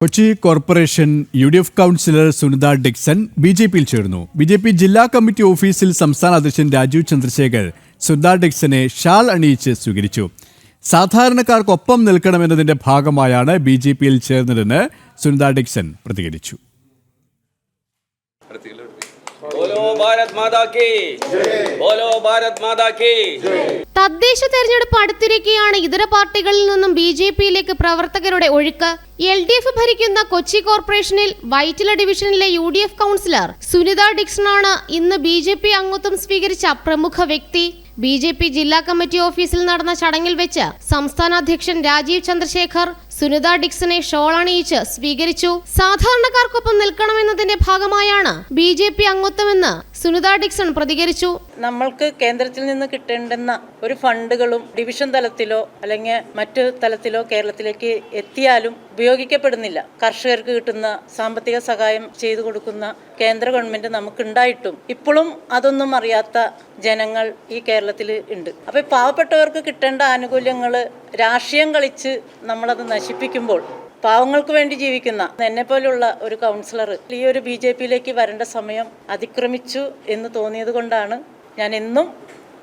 Kochi corporation U D F councillor Sunitha Dixon B J പിയിൽ ചേർന്നു. B J P ജില്ലാ committee ഓഫീസിൽ സംസ്ഥാന അധ്യക്ഷൻ രാജീവ് ചന്ദ്രശേഖർ സുനിത ഡിക്സനെ ഷാൾ അണിയിച്ച് സ്വീകരിച്ചു. സാധാരണക്കാർക്കൊപ്പം നിൽക്കണമെന്നതിന്റെ ഭാഗമായാണ് ബി ജെ പിയിൽ ചേർന്നതെന്ന് സുനിത ഡിക്സൺ പ്രതികരിച്ചു. ബോലോ ഭാരത് മാതാ കി. ബോലോ ഭാരത് മാതാ കി. തദ്ദേശ തെരഞ്ഞെടുപ്പ് അടുത്തിരിക്കുകയാണ് ഇതര പാർട്ടികളിൽ നിന്നും ബി ജെ പിയിലേക്ക് പ്രവർത്തകരുടെ ഒഴുക്ക്. എൽ ഡി എഫ് ഭരിക്കുന്ന കൊച്ചി കോർപ്പറേഷനിൽ വൈറ്റില ഡിവിഷനിലെ U D F councillor Sunitha ഡിക്സണാണ് ഇന്ന് ബി ജെ പി അംഗത്വം സ്വീകരിച്ച പ്രമുഖ വ്യക്തി. ബി ജെ പി ജില്ലാ കമ്മിറ്റി ഓഫീസിൽ നടന്ന ചടങ്ങിൽ വെച്ച് സംസ്ഥാന അധ്യക്ഷൻ രാജീവ് ചന്ദ്രശേഖർ സുനിത ഡിക്സനെ ഷോൾ അണിയിച്ച് സ്വീകരിച്ചു. സാധാരണക്കാർക്കൊപ്പം നിൽക്കണമെന്നതിന്റെ ഭാഗമായാണ് ബി ജെ പി അംഗത്വമെന്ന് സുനിത ഡിക്സൺ പ്രതികരിച്ചു. നമ്മൾക്ക് കേന്ദ്രത്തിൽ നിന്ന് കിട്ടേണ്ടുന്ന ഒരു ഫണ്ടുകളും ഡിവിഷൻ തലത്തിലോ അല്ലെങ്കിൽ മറ്റു തലത്തിലോ കേരളത്തിലേക്ക് എത്തിയാലും ഉപയോഗിക്കപ്പെടുന്നില്ല. കർഷകർക്ക് കിട്ടുന്ന സാമ്പത്തിക സഹായം ചെയ്തു കൊടുക്കുന്ന കേന്ദ്ര ഗവൺമെന്റ് നമുക്ക് ഉണ്ടായിട്ടും ഇപ്പോഴും അതൊന്നും അറിയാത്ത ജനങ്ങൾ ഈ കേരളത്തിൽ ഉണ്ട്. അപ്പോൾ പാവപ്പെട്ടവർക്ക് കിട്ടേണ്ട ആനുകൂല്യങ്ങൾ രാഷ്ട്രീയം കളിച്ച് നമ്മളത് നശിപ്പിക്കുമ്പോൾ പാവങ്ങൾക്ക് വേണ്ടി ജീവിക്കുന്ന എന്നെ പോലുള്ള ഒരു കൗൺസിലർ ഈ ഒരു ബി ജെ പിയിലേക്ക് വരേണ്ട സമയം അതിക്രമിച്ചു എന്ന് തോന്നിയത് കൊണ്ടാണ് ഞാൻ എന്നും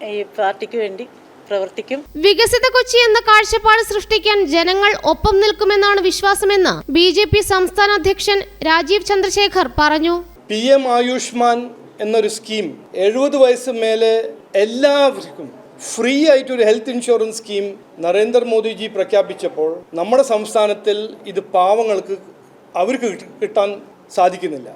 ഈ പാർട്ടിക്ക് വേണ്ടി പ്രവർത്തിക്കും. വികസിത കൊച്ചി എന്ന കാഴ്ചപ്പാട് സൃഷ്ടിക്കാൻ ജനങ്ങൾ ഒപ്പം നിൽക്കുമെന്നാണ് വിശ്വാസമെന്ന് ബി ജെ പി സംസ്ഥാന അധ്യക്ഷൻ രാജീവ് ചന്ദ്രശേഖർ പറഞ്ഞു. പി എം ആയുഷ്മാൻ എന്നൊരു സ്കീം എഴുപത് വയസ്സ് മേലെ എല്ലാവർക്കും ഫ്രീ ആയിട്ട് ഒരു ഹെൽത്ത് ഇൻഷുറൻസ് സ്കീം നരേന്ദ്രമോദിജി പ്രഖ്യാപിച്ചപ്പോൾ നമ്മുടെ സംസ്ഥാനത്തിൽ ഇത് പാവങ്ങൾക്ക് അവർക്ക് കിട്ടാൻ സാധിക്കുന്നില്ല.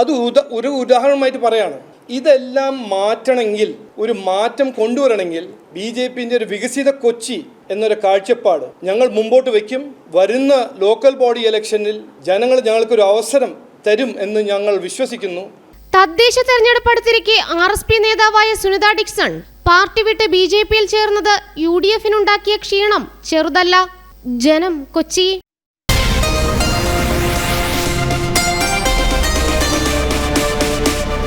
അത് ഉദ ഒരു ഉദാഹരണമായിട്ട് പറയാണ്. ഇതെല്ലാം മാറ്റണമെങ്കിൽ ഒരു മാറ്റം കൊണ്ടുവരണമെങ്കിൽ ബി ജെ പിന്റെ ഒരു വികസിത കൊച്ചി എന്നൊരു കാഴ്ചപ്പാട് ഞങ്ങൾ മുമ്പോട്ട് വയ്ക്കും. വരുന്ന ലോക്കൽ ബോഡി ഇലക്ഷനിൽ ജനങ്ങൾ ഞങ്ങൾക്കൊരു അവസരം തരും എന്ന് ഞങ്ങൾ വിശ്വസിക്കുന്നു. തദ്ദേശ തെരഞ്ഞെടുപ്പ് അടുത്തിരിക്കെ ആർ എസ് പി നേതാവായ സുനിത ഡിക്സൺ പാർട്ടി വിട്ട് ബി ജെ പിയിൽ ചേർന്നത് യു ഡി എഫിനുണ്ടാക്കിയ ക്ഷീണം ചെറുതല്ല. ജനം കൊച്ചി.